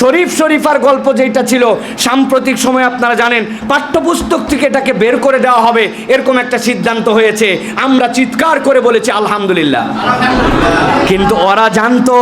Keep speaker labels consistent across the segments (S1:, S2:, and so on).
S1: শরীফ শরীফার গল্প যেটা ছিল, সাম্প্রতিক সময় আপনারা জানেন, পাঠ্যপুস্তক থেকে এটাকে বের করে দেওয়া হবে, এরকম একটা সিদ্ধান্ত হয়েছে। আমরা চিৎকার করে বলেছি, আলহামদুলিল্লাহ। কিন্তু ওরা জানতো,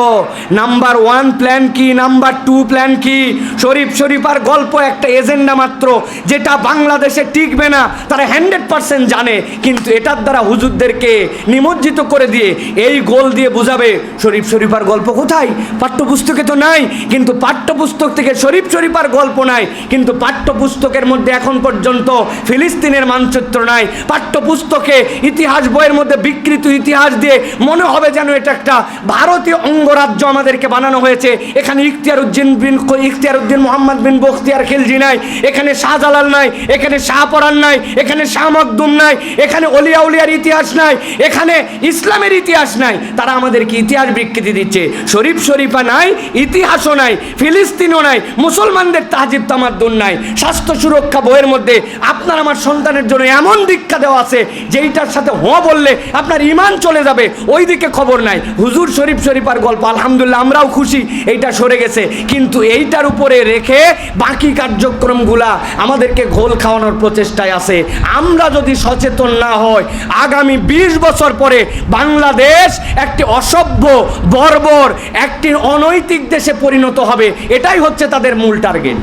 S1: নাম্বার ওয়ান প্ল্যান কি, নাম্বার টু প্ল্যান কি? শরীফ শরীফার গল্প একটা এজেন্ডা মাত্র, যেটা বাংলাদেশে টিকবে না, তারা হান্ড্রেড পার্সেন্ট জানে, কিন্তু এটার দ্বারা হুজুরদেরকে নিমজ্জিত করে দিয়ে, এই গোল দিয়ে বুঝাবে, শরীফ শরীফার গল্প কোথায়? পাঠ্যপুস্তকে তো নাই। কিন্তু পাঠ্যপুস্তক থেকে শরীফ শরীফার গল্প নাই। কিন্তু পাঠ্যপুস্তকের মধ্যে এখন পর্যন্ত ফিলিস্তিনের মানচিত্র নাই। পাঠ্যপুস্তকে ইতিহাস বইয়ের মধ্যে বিকৃত ইতিহাস দিয়ে মনে হবে যেন এটা একটা ভারতীয় অঙ্গরাজ্য আমাদেরকে বানানো হয়েছে। এখানে ইখতিয়ার উদ্দিন বিন ইখতিয়ার উদ্দিন মোহাম্মদ বিন বখতিয়ার খিলজি নাই। এখানে শাহজালাল নাই। এখানে শাহপরান নাই। এখানে শাহ মকদুম নাই। এখানে অলিয়া উলিয়ার ইতিহাস নাই। এখানে ইসলামের ইতিহাস নাই। তারা আমাদেরকে ইতিহাস বিকৃতি দিচ্ছে। শরীফ শরীফা নাই, ইতিহাসও নাই ফিলিস্তিনও নাই, মুসলমানদের তাহজিব তামাদ্দুন নাই। স্বাস্থ্য সুরক্ষা বইয়ের মধ্যে আপনার আমার সন্তানের জন্য এমন দীক্ষা দেওয়া আছে, যেইটার সাথে হ বললে আপনার ইমান চলে যাবে ওই দিকে খবর নাই। হুজুর শরীফ শরীফ আর গল্প, আলহামদুলিল্লাহ আমরাও খুশি, এইটা সরে গেছে। কিন্তু এইটার উপরে রেখে বাকি কার্যক্রমগুলা আমাদেরকে ঘোল খাওয়ানোর প্রচেষ্টায় আছে। আমরা যদি সচেতন না হয় আগামী ২০ বছর পরে বাংলাদেশ একটি অসভ্য, বর্বর, একটি অনৈতিক দেশে পরিণত হবে। এটাই হচ্ছে তাদের মূল টার্গেট